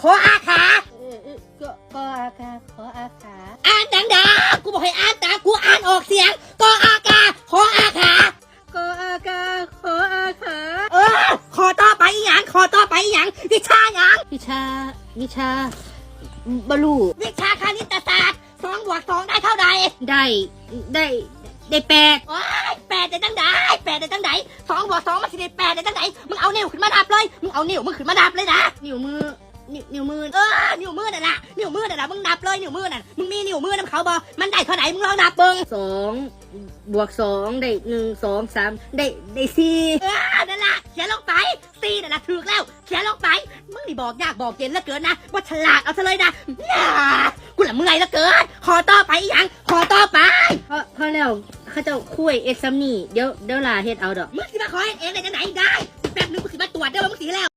ขออาขาก็อาขาขออาขาอ่านดังๆกูบอกให้อ่านตามกูอ่านออกเสียงก็อาขาขออาขาก็อาขาขออาขาเออขอต่อไปอีหยังขอต่อไปอีหยังวิชาหยังวิชาวิชาบลูวิชาคณิตศาสตร์สองบวกสองได้เท่าใดได้ได้ได้แปดโอ้ยแปดได้ตั้งใดแปดได้ตั้งใดสองบวกสองมันสิได้แปดได้ตั้งใดมึงเอาเนิ้วขึ้นมาดับเลยมึงเอาเนิ้วมึงขึ้นมาดับเลยนะนิ้วมือ นิ้วนิ้วมือเออนิ้วมือน่ะนะนิ้วมือน่ะนะมึงนับเลยนิ้วมือน่ะมึงมีนิ้วมือนํเขาบอมันได้เท่าไหนมึงลองนับเบิ่งสองบวกสองได้หนึ่งสองสามได้ได้สี่เออนั่นล่ะเขียนลงไปซีน่ะนะถูกแล้วเขียนลงไปมึงนี่บอกยากบอกเย็นเหลือเกินนะว่าฉลาดเอาซะเลยนะน่ากูละเมื่อยเหลือเกินขอต่อไปอีกอยังขอต่อไปเพราะเพราะแล้วเขาเจะคุยเอ็ดซัมนี่เดี๋ยวเดี๋ยวลาเฮ็ดเอาดอกมึงสิมาขอเองได้จังไหนได้แป๊บนึงกูสิมาตรวจเด้อว่ามึงสีแล้ว